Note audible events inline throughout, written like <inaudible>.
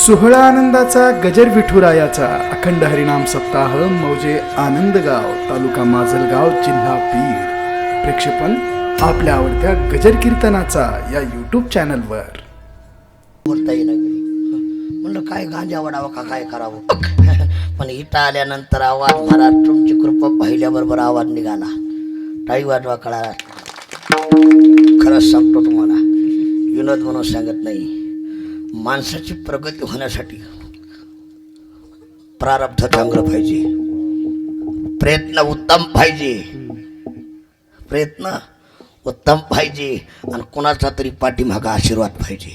सोहळा आनंदाचा गजर विठुरायाचा अखंड हरिनाम सप्ताह मौजे आनंदगाव तालुका माजलगाव जिल्हा बीड प्रेक्षेपण आपल्या आवडत्या गजर कीर्तनाचा या यूट्यूब चॅनलवर बोलता येईना म्हणलं काय गांजा वडावं का काय करावं? <laughs> पण इथं आल्यानंतर आवाज महाराज तुमची कृपा पाहिल्याबरोबर आवाज निघाला. टाळी वाजवा कळाला. खरंच सांगतो तुम्हाला. विनोद म्हणून सांगत नाही. माणसाची प्रगती होण्यासाठी प्रारब्ध चांगलं पाहिजे. प्रयत्न उत्तम पाहिजे. प्रयत्न उत्तम पाहिजे आणि कोणाचा तरी पाठीमागा आशीर्वाद पाहिजे.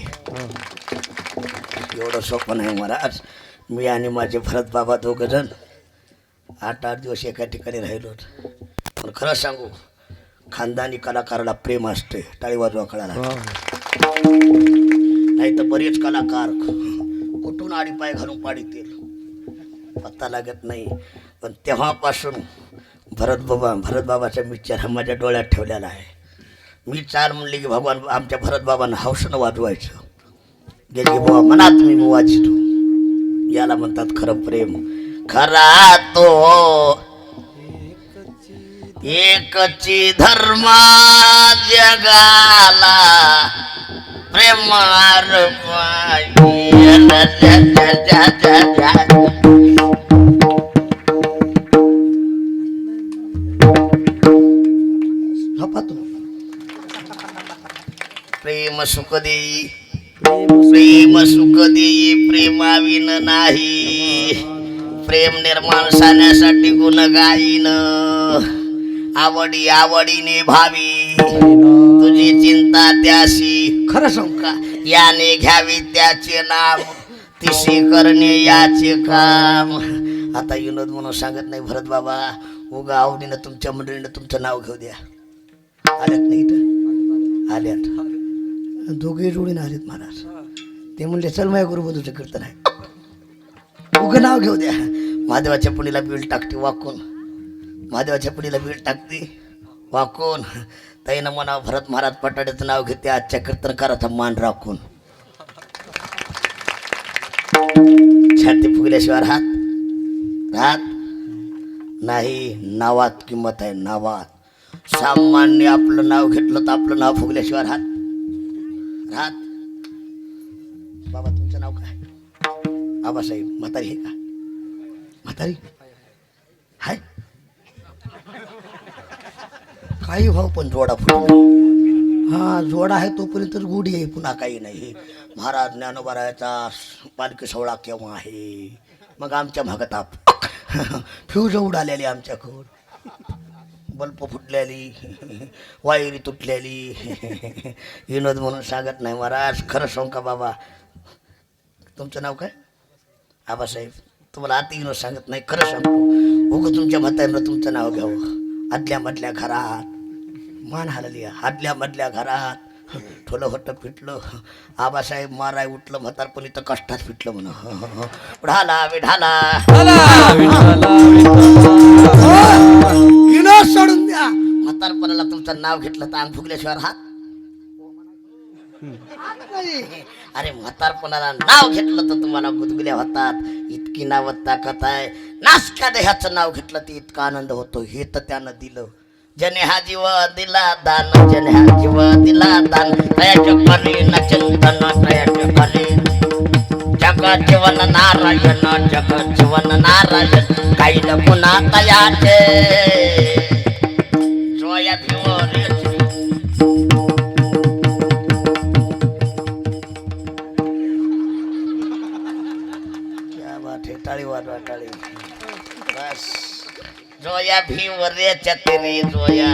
एवढं सोपं नाही महाराज. मी आणि माझे भरत बाबा दोघं जण आठ आठ दिवस एका ठिकाणी राहिलो पण खरं सांगू खानदानी कलाकाराला प्रेम असते टाळी वाजवा कळाला. नाही तर बरेच कलाकार कुठून आडी पाय घालून पाडीतील पत्ता लागत नाही. पण तेव्हापासून भरत बाबा भरत बाबाचा विचार हा माझ्या डोळ्यात ठेवलेला आहे. मी चाल म्हणले की भगवान आमच्या भरत बाबांना हौसनं वाजवायचं. गेले की बाबा मनात मी वाजतो याला म्हणतात खरं प्रेम. खरा तो एकची धर्मा जगाला प्रेम सुख देई. प्रेम सुख देई प्रेमाविन नाही. प्रेम निर्माण साण्यासाठी गुण गाईन आवडी आवडीने भावी. तुझी चिंता त्याशी. खरं सांग का? याने घ्यावी त्याचे नाम तिशी करणे याचे काम. आता विनोद म्हणून सांगत नाही भरत बाबा उगा आवडीनं तुमच्या मंडळीनं तुमचं नाव घेऊ द्या. आल्यात नाही तर आल्यात. दोघे जोडीनं आलेत महाराज. ते म्हणले चल माझ्या गुरुबंधूचं कीर्तन आहे. उगं नाव घेऊ द्या. महादेवाच्या पुणीला बीळ टाकते वाकून. महादेवाच्या पुणीला बीळ टाकते वाकून. ताईनं म्हणा भरत महाराज पटाड्याचं नाव घेते आजच्या कीर्तनकाराचा मान राखून। छाती फुगल्याशिवाय राहत राहत नाही नावात किंमत आहे नावात। सामान्य आपलं नाव घेतलं तर आपलं नाव फुगल्याशिवाय राहत राहत। बाबा तुमचं नाव काय? आबासाहेब म्हातारी आहे का? म्हातारी? हाय। काही भाऊ पण जोडा फुटून हा जोडा आहे तोपर्यंत गुढी आहे पुन्हा काही नाही. महाराज ज्ञानोबारायाचा पालखी सोहळा केव्हा आहे? मग आमच्या भागात आप <laughs> फ्यूज उडालेली आमच्याकडून. बल्ब फुटलेली वायरी तुटलेली. विनोद म्हणून सांगत नाही महाराज खरं सांग का बाबा? तुमचं नाव काय? आबासाहेब. तुम्हाला आता विनोद सांगत नाही खरं सांगतो. उगं तुमच्या म्हातारीनं तुमचं नाव घ्यावं. आदल्या मधल्या घरात. मान हलली. आदल्या मधल्या घरात. ठोलं होतं फिटलं. आबासाहेब माराय उठलं म्हातारपणी तर कष्टात फिटलं म्हणून. ढाला विढाला. विनोद सोडून द्या. म्हातारपणाला तुमचं नाव घेतलं तर अंग फुगल्याशिवाय हात अरे म्हातारपणाला नाव घेतलं तर तुम्हाला गुदगुल्या होतात. इतकी नाव ताकद आहे. नासक्या देहाचं नाव घेतलं तर इतका आनंद होतो. हे तर त्यानं दिलं. जने हा जीव दिला दान जने हा जीव दिला दान. तयाच्या खाली न चिंतन तयाच्या खाली जग जीवन नारायण जग जीवन नारायण. काही न पुन्हा तयाचे जोया जोया भीम रे चतरी जोया.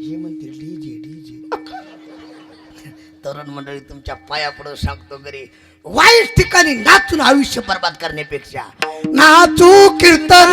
हे म्हणते डीजे डीजे. तरुण मंडळी तुमच्या पाया पडून सांगतो घरी. वाईट ठिकाणी नाचून आयुष्य बर्बाद करण्यापेक्षा. नाचू कीर्तन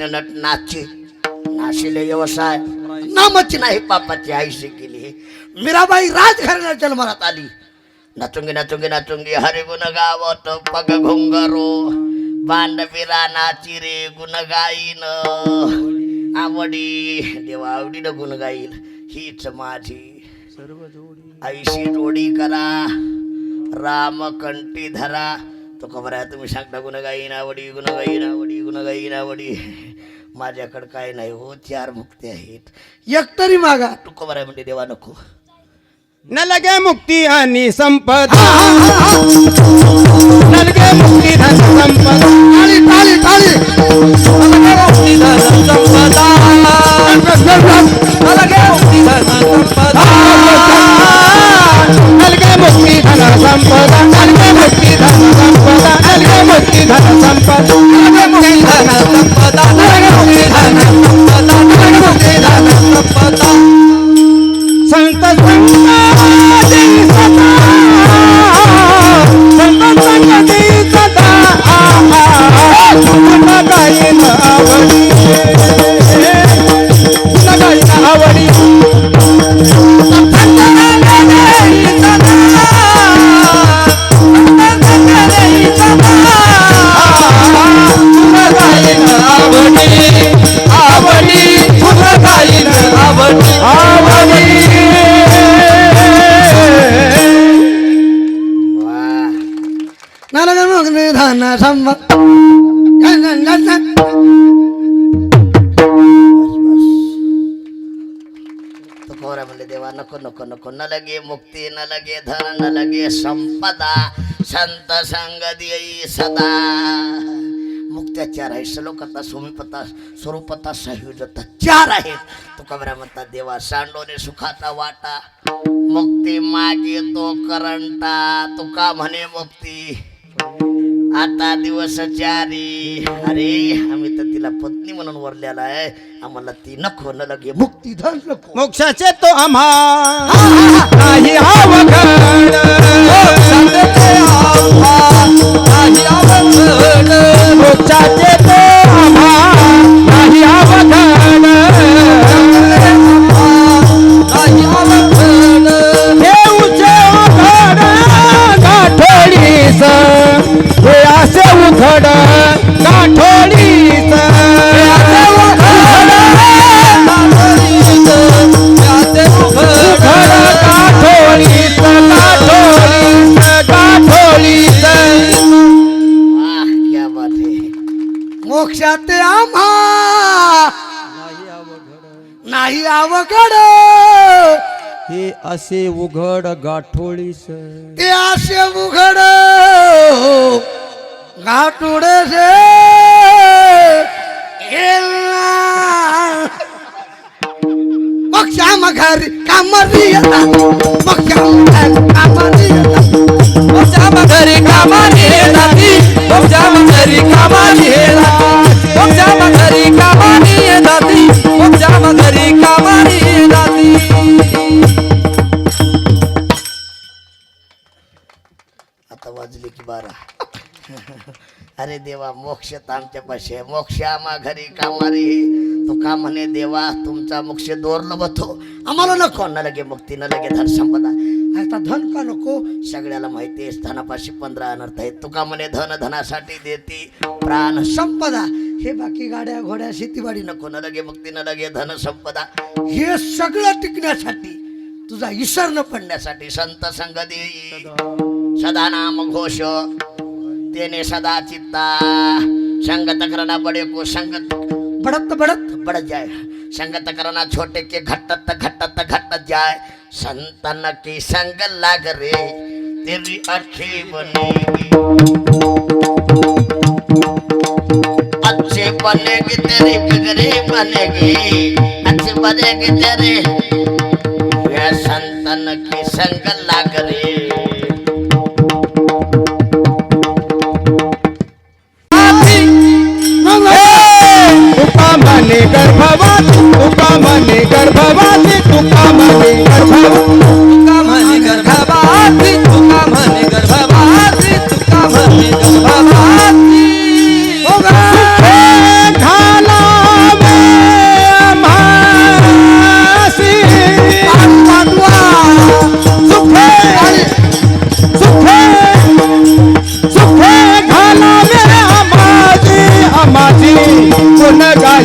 तरी कीर्तनाची न नट नाची. नाशिले व्यवसाय. नामाची नाही पापाची आयुष्य केली. मीराबाई राजघराण्यात जन्मात आली. नाचुंगी नाचुंगी नाचुंगी हरे गुण गावत पग घुंगरो बांडविरा नाची रे गुण गाईन आवडी देवा आवडीनं गुण गाईल हीच माझी ऐशी जोडी करा. राम कंठी धरा. तो खबर आहे तुम्ही सांगता गुण गाईन आवडी गुण गाईन आवडी गुण गाईन आवडी माझ्याकडे काय नाही हो चार मुक्ती आहेत. एकतरी मागा. तू खबर आहे म्हणजे देवा नको. न लगे मुक्ती आणि संपदा. न लगे मुक्ती धन संपदा. टाळी टाळी टाळी. न लगे मुक्ती धन संपदा. न लगे नको न लगे मुक्ती न लगे धन न लगे संपदा संत संग देई सदा मुक्त्या चार आहेत श्लोकता सुमीपता स्वरूपता संयुजता चार आहेत तो कबऱ्या म्हणतात देवा सांडोने सुखाचा वाटा मुक्ती मागे तो करंटा तुका म्हणे मुक्ती आता दिवस चारी अरे आम्ही तर तिला पत्नी म्हणून वरलेला आहे. आम्हाला ती नको न लगे मुक्ती धन नको. मोक्षाचे तो आम्हा. नाही अवघड मोक्षाचे ते आम्हा नाही अवघड. मोक्षाचे नाही आवघड हे असे उघड गाठोळीस. ते असे उघड. गाठोडे मग श्याम घर कामरी मग श्याम घर कामरी श्याम घरी कामाली हे मग श्याम घरी कामाली हे मग श्याम जाती. आता वाजले की बारा. <laughs> अरे देवा मोक्ष तर आमच्या पाशी आहे. मोक्ष आम्हा घरी कामारी. तो का म्हणे देवा तुमचा मोक्ष दोरलं बतो आम्हाला नको न लगे मुक्ती न लगे धन संपदा. आता धन का नको? सगळ्याला माहिती आहे धनापाशी पंधरा अनर्थ आहेत. तुका म्हणे धन धनासाठी देते प्राण संपदा. हे बाकी गाड्या घोड्या शेतीवाडी नको न लगे मुक्ती न लगे धन संपदा. हे सगळं टिकण्यासाठी तुझा इसर न पडण्यासाठी संत संग दे सदा नाम घोष तेने सदा चित्ता. संगत करना बड़े को संगत. बढ़त बढ़त बढ़ जाए संगत करना छोटे के घटत घटत घटत जाए संतन की संग लाग रे तेरी अखी बनेगी. बनेगी तेरी बिगड़ी बनेगी अच्छी बनेगी तेरी। संतन की संग लाग रे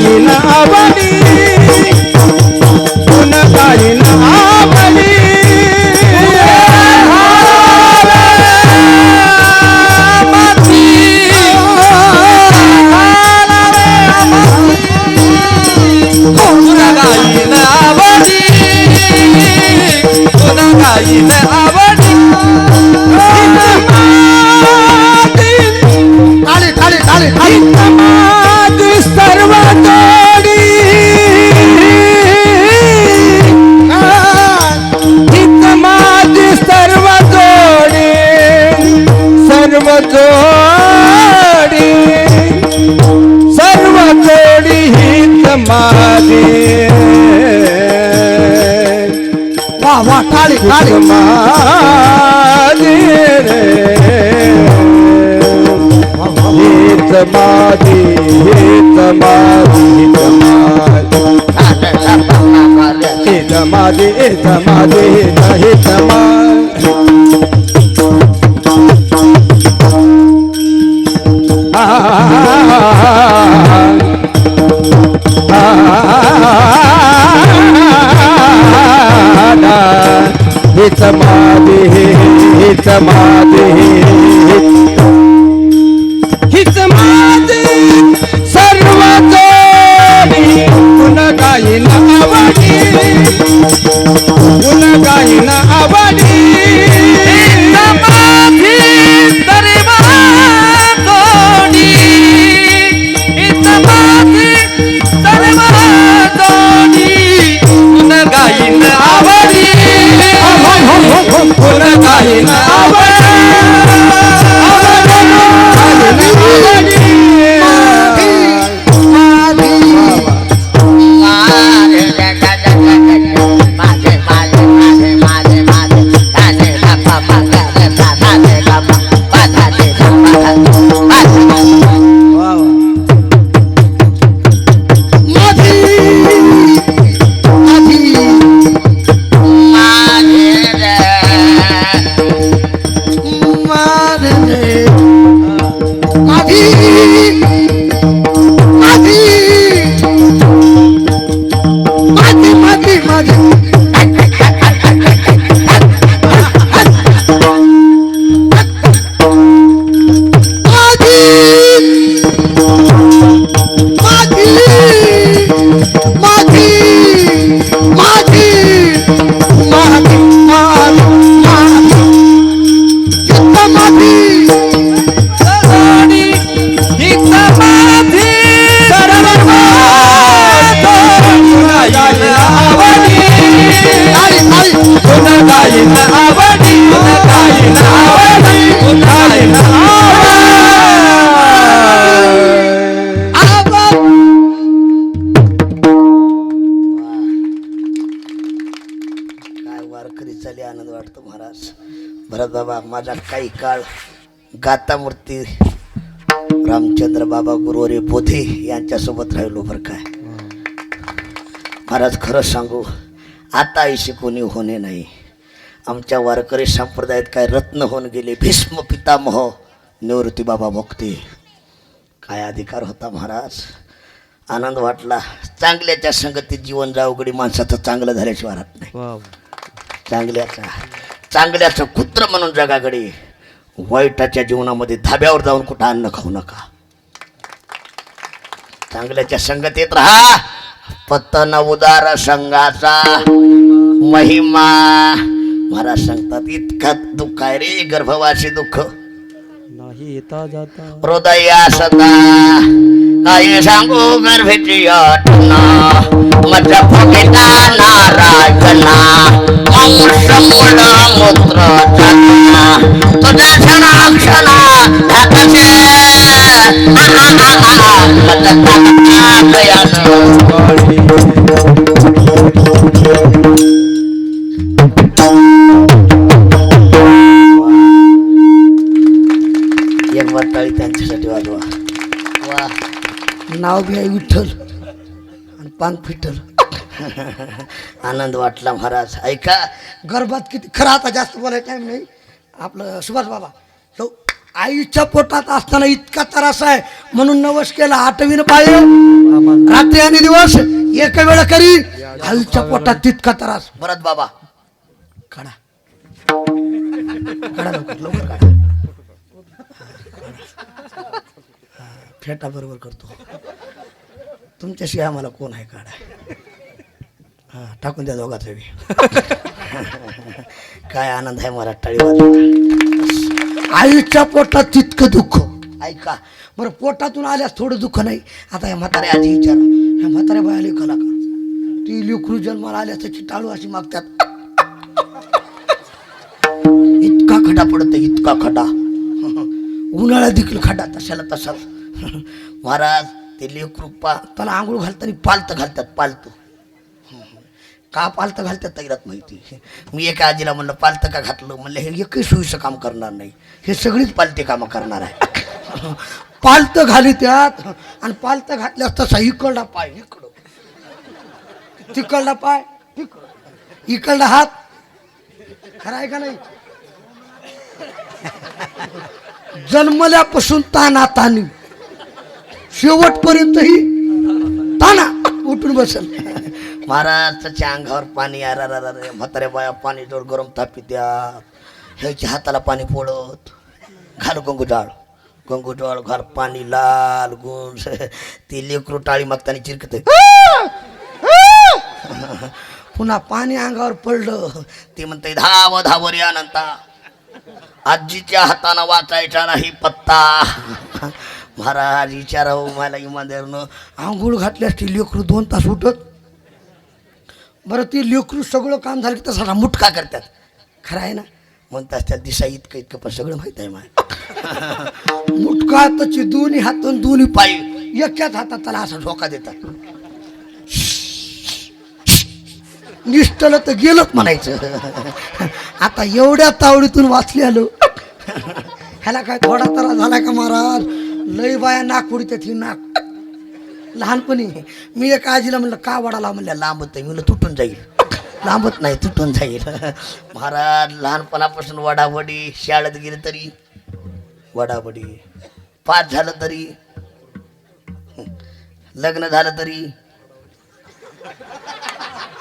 কালিনা আবার सर्व जोडी सर्व जोडी हित माझी वा वा टाळे टाळे माझी रे. हित माझी हित माझी हित माझी हित माझी हित माझी हित माझी हित माझी हित गुण गाता मूर्ती रामचंद्र बाबा गुरुवरे बोधे यांच्यासोबत राहिलो बरं काय महाराज खरं सांगू आता ऐशी कोणी होणे नाही. आमच्या वारकरी संप्रदायात काय रत्न होऊन गेले भीष्म पितामह निवृत्ती बाबा भोगते. काय अधिकार होता महाराज? आनंद वाटला. चांगल्याच्या संगतीत जीवन जावगडी माणसाचं चांगलं झाल्याशिवाय राहत नाही. चांगल्याचा चांगल्याचं कुत्र म्हणून जगाकडे वाईटाच्या जीवनामध्ये धाब्यावर जाऊन कुठं अन्न खाऊ नका. चांगल्याच्या संगतीत राहा. पतन उदार संघाचा महिमा. महाराज सांगतात इतकं दुःख आहे रे गर्भवासी दुःख. नाही येता जाता. हृदया सदा काही सांगू गर्भेची अटना मजा नारायणा तुझ्या वाटाळी त्यांच्यासाठी वाजवा. वा. नाव बी आहे विठ्ठल आणि पान फिठ्ठल आनंद वाटला महाराज. ऐका गर्भात किती खरं आता जास्त बोलायचं टाइम नाही. आपलं सुभाष बाबा. आईच्या पोटात असताना इतका त्रास आहे म्हणून नवस केला आठवीनं पाहिजे रात्री आणि दिवस एका वेळा करी आईच्या पोटात तितका त्रास. भरत बाबा. काढा. काढा लवकर लवकर काढा. फेटा बरोबर करतो. तुमच्याशिवाय आम्हाला कोण आहे काढा. हा टाकून द्या दोघा बी <laughs> काय आनंद आहे मला टाळी आईच्या पोटात तितकं दुःख. ऐका बरं पोटातून आल्यास थोडं दुःख नाही. आता या म्हाताऱ्या आधी विचार. ह्या म्हाताऱ्या बाया लेखाला का? ती लेकरू जन्माला आल्यास त्याची टाळू अशी मागतात. इतका खडा पडत इतका खडा. उन्हाळ्यात देखील खड्डा तशाला तसाच. महाराज ते लेकरू पा त्याला आंघोळ घालताना पालतं घालतात पालतू. का पालतं घालतात तैरात माहिती? मी एका आजीला म्हणलं पालतं का घातलं? म्हणलं हे एकही सोयीचं काम करणार नाही. हे सगळीच पालते कामं करणार आहे. <laughs> पालतं घाली त्यात आणि पालतं घातल्यास तसा इकडला पाय इकडं. तिकडला पाय तिकडं इकडला हात. खरं आहे का नाही? <laughs> जन्मल्यापासून ताना तानी. शेवटपर्यंतही ताना उठून बसल. महाराज अंगावर पाणी अरा अरे अरे बाया पाणी जोड गरम तापी द्या ह्याच्या हाताला पाणी पोळत घाल गंगू डाळ गंगू डाळ घाल पाणी लाल गुण ती लेकरू टाळी मागताना चिरकत पुन्हा पाणी अंगावर पडलं. ते म्हणते धाव धाव रे अनंता. आजीच्या हातानं वाचायचा नाही पत्ता. महाराज विचाराव मला इमानदारनं. आंघोळ घातल्यास ती लेकरू दोन तास उठत. बरं ती लेकरू सगळं काम झालं की तसा मुटका करतात. खरं आहे ना? म्हणतात त्या दिशा इतकं इतकं पण सगळं माहीत आहे माय <laughs> मुटका त्याची दोन्ही हातून दोन्ही पाय एकाच हातात त्याला असा धोका देतात. निष्ठलं तर गेलंच म्हणायचं. <laughs> आता एवढ्या तावडीतून वाचले आलो. <laughs> ह्याला काय थोडा तरा झाला का महाराज? लई बाया नाक उडीत ही नाक. लहानपणी मी एक आजीला म्हणलं का वडाला म्हणलं म्हणल्या लांबत नाही म्हणलं तुटून जाईल. लांबत नाही तुटून जाईल. <laughs> महाराज लहानपणापासून वडावडी शाळेत गेले तरी वडावडी. पाच झालं तरी लग्न झालं तरी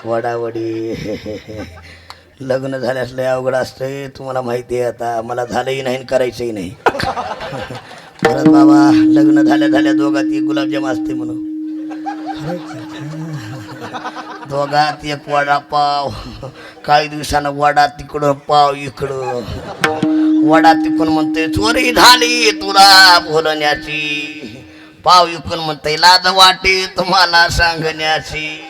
वडावडी. <laughs> लग्न झाल्यास लय अवघड असतंय तुम्हाला माहिती आहे आता. मला झालंही नाही आणि करायचंही नाही. <laughs> अरे बाबा लग्न झाल्या झाल्या दोघात एक गुलाबजाम असते म्हणून. दोघात एक वडा पाव काही दिवसानं वडा तिकडं पाव इकडं. वडा तिकडून म्हणते चोरी झाली तुला बोलण्याची. पाव इकडून म्हणते लाज वाटे तुम्हाला सांगण्याची.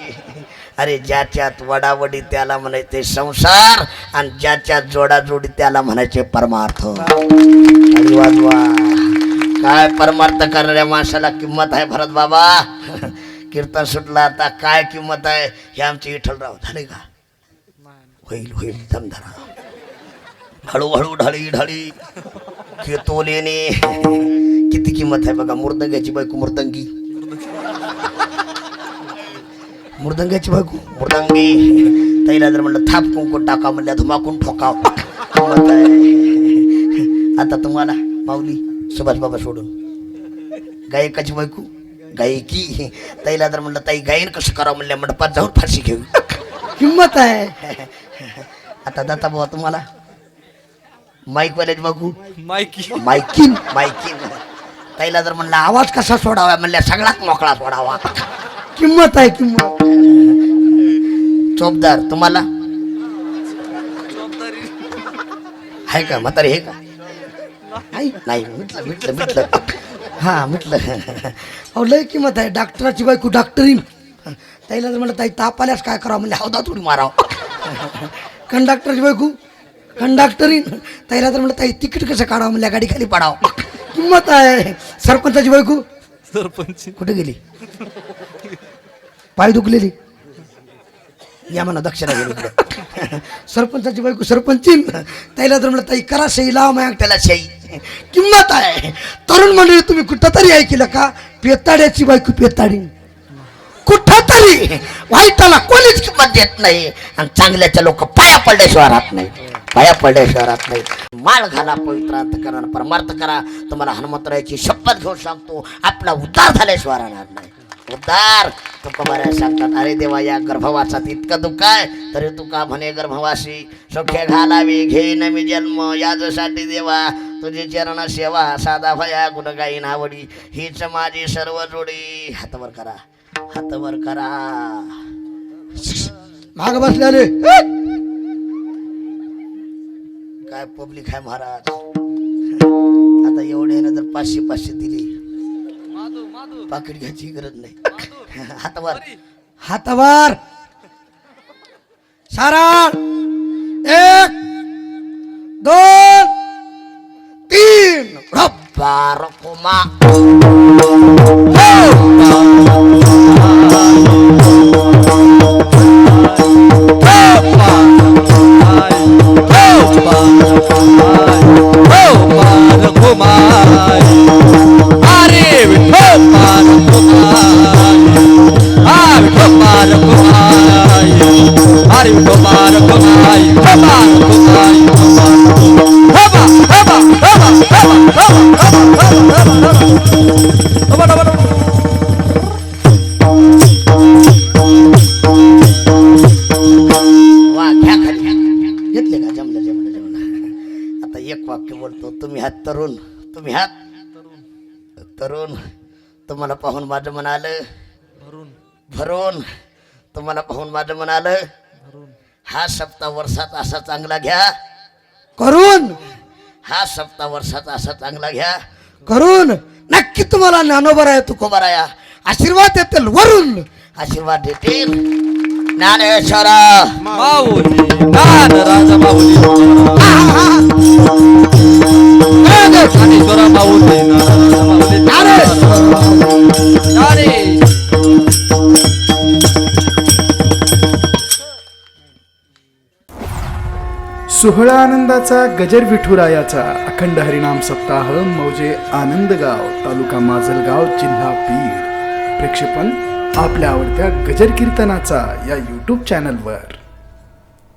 अरे ज्याच्यात वडावडी त्याला म्हणायचे संसार आणि ज्याच्यात जोडाजोडी त्याला म्हणायचे परमार्थ. वाजवा. काय परमार्थ करणाऱ्या माणसाला किंमत आहे भरत बाबा? <laughs> कीर्तन सुटलं आता काय किंमत आहे? हे आमचे विठ्ठलराव झाले का? होईल होईल धमधरा हळूहळू ढळी ढळी. केतोलेने किती किंमत आहे बघा? मृदंगाची बायको मृदंगी. मृदंगाची बायको मृदंगी. तैला जर म्हणलं थाप कुंकून टाका म्हणल्या धुमाकून ठोकाव. किंमत आहे. आता तुम्हाला माऊली सुभाष बाबा सोडून. गायकाची बायको गायकी. ताईला जर म्हणलं ताई गायन कसं करावं? म्हणल्या मंडपात जाऊन फारशी घेऊ. किंमत आहे. आता दाता बाबा तुम्हाला. माईक वाल्याची बघू. मायकी मायकिन मायकिन ताईला जर म्हणलं आवाज कसा सोडावा? म्हणल्या सगळाच मोकळा सोडावा. किंमत आहे किंमत चोपदार तुम्हाला? आहे का? म्हातारी हे का? नाही नाही म्हटलं म्हटलं म्हटलं. हा म्हटलं. अहो लय किंमत आहे. डॉक्टराची बायको डॉक्टरीन त्याला जर म्हणलं ताई ताप आल्यास काय करावं? म्हणलं हौदा थोडी माराव. कंडक्टरची बायको कंडक्टरीन त्याला तर म्हणलं ताई तिकीट कसं काढावं? म्हणल्या गाडी खाली पडाव. किंमत आहे. सरपंचाची बायको. सरपंच. कुठे गेली? पाय दुखलेली. या म्हणा दक्षिणा गेली. सरपंचाची बायको सरपंचीन. त्याला तर म्हणलं ताई करा सही लावा माझ्या त्याला शाई किंमत आहे. तरुण मंडळी तुम्ही कुठं तरी ऐकलं का? पेताड्याची बायको पेताडी कुठं तरी वाईटाला कोणीच किंमत देत नाही. आणि चांगल्याच्या लोक पाया पडल्याशिवाय राहत नाही पाया पडल्याशिवाय राहत नाही माळ घाला पवित्रार्थ करा परमार्थ करा. तुम्हाला हनुमंतरायची शपथ घेऊन सांगतो. आपला उद्धार झाल्याशिवाय राहणार नाही. उद्धार. तुका बऱ्या सांगतात अरे देवा या गर्भवासात इतकं दुःख आहे तरी तुका म्हणे गर्भवासी? सौख्य घालावे घेईन मी जन्म याजसाठी देवा तुझी चरण सेवा साधा भया गुणगायीन आवडी हीच माझी सर्व जोडी. हातवर करा हातवर करा. माग बसलेले. काय पब्लिक आहे महाराज? आता एवढे ना तर पाचशे पाचशे दिली. पाकिट घ्यायची गरज नाही हातावर हातावर सारा एक दोन तीन बारकुमा अरे तरुण तुम्हाला पाहून माझं म्हणालं भरून. तुम्हाला पाहून माझं म्हणालं हा सप्ताह वर्षात असा चांगला घ्या. करून. हा सप्ताह वर्षाचा असा चांगला घ्या. करून. नक्की तुम्हाला ज्ञानोबर आहे तुकोबाराया आशीर्वाद येतील वरून. आशीर्वाद देतील. ज्ञानेश्वर. माऊली. ज्ञान राजा माऊली. ज्ञानेश्वर सोहळा आनंदाचा गजर विठुरायाचा अखंड हरिनाम सप्ताह मौजे आनंदगाव तालुका माजलगाव जिल्हा बीड प्रेक्षेपण आपल्या आवडत्या गजर कीर्तनाचा या यूट्यूब चॅनलवर